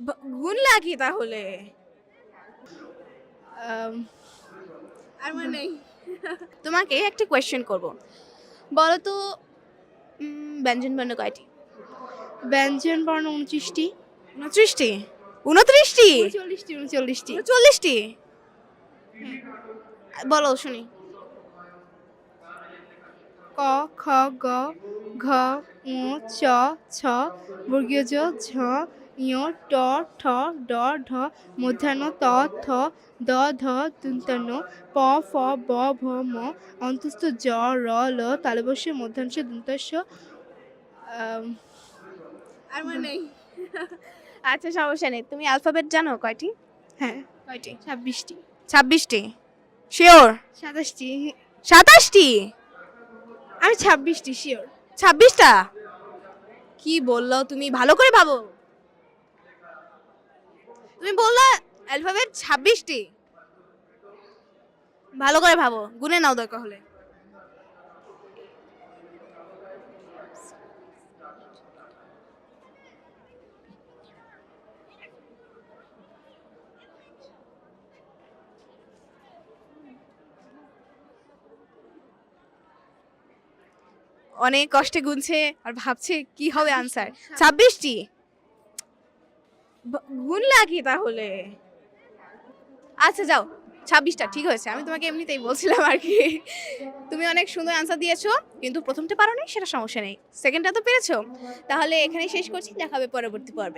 ব- গুনলা তাহলে? আর মনে নেই। তোমাকে একটা কোয়েশ্চেন করব। বলো তো ব্যঞ্জন বর্ণ কয়টি? ব্যঞ্জন বর্ণ উনত্রিশটি। উনত্রিশটি? উনত্রিশটি? চল্লিশটি উনচল্লিশটি। চল্লিশটি বলো শুনি। ক খ গ ঘ ঙ চ ছ বর্গীয় জ ঝ ইয় ট ঠ ড ঢ মধ্যাহ্ন ত থ দ ধ তুন্তন্য প ফ ব ভ ম অন্তস্থ জ র ল তালবস্য মধ্যাংশ দন্তস্য আর মনে নেই। আচ্ছা সমস্যা নেই। তুমি অ্যালফাবেট জানো কয়টি? হ্যাঁ। কয়টি? ছাব্বিশটি। ছাব্বিশটি? শিওর সাতাশটি। সাতাশটি? আমি ছাব্বিশটি শিওর ছাব্বিশটা? কি বলল তুমি? ভালো করে ভাবো। তুমি বললা অ্যালফাবেট ছাব্বিশটি। ভালো করে ভাবো, গুনে নাও দরকার হলে অনেক কষ্টে গুনছে আর ভাবছে কি হবে আনসার ছাব্বিশটি? ব- লাগি তাহলে? আচ্ছা যাও, ছাব্বিশটা, ঠিক হয়েছে। আমি তোমাকে এমনিতেই বলছিলাম আর কি। তুমি অনেক সুন্দর আনসার দিয়েছ, কিন্তু প্রথমটা পারো সেটা সমস্যা নেই। সেকেন্ডটা তো পেরেছ। তাহলে এখানে শেষ করছি দেখাবে পরবর্তী পর্বে।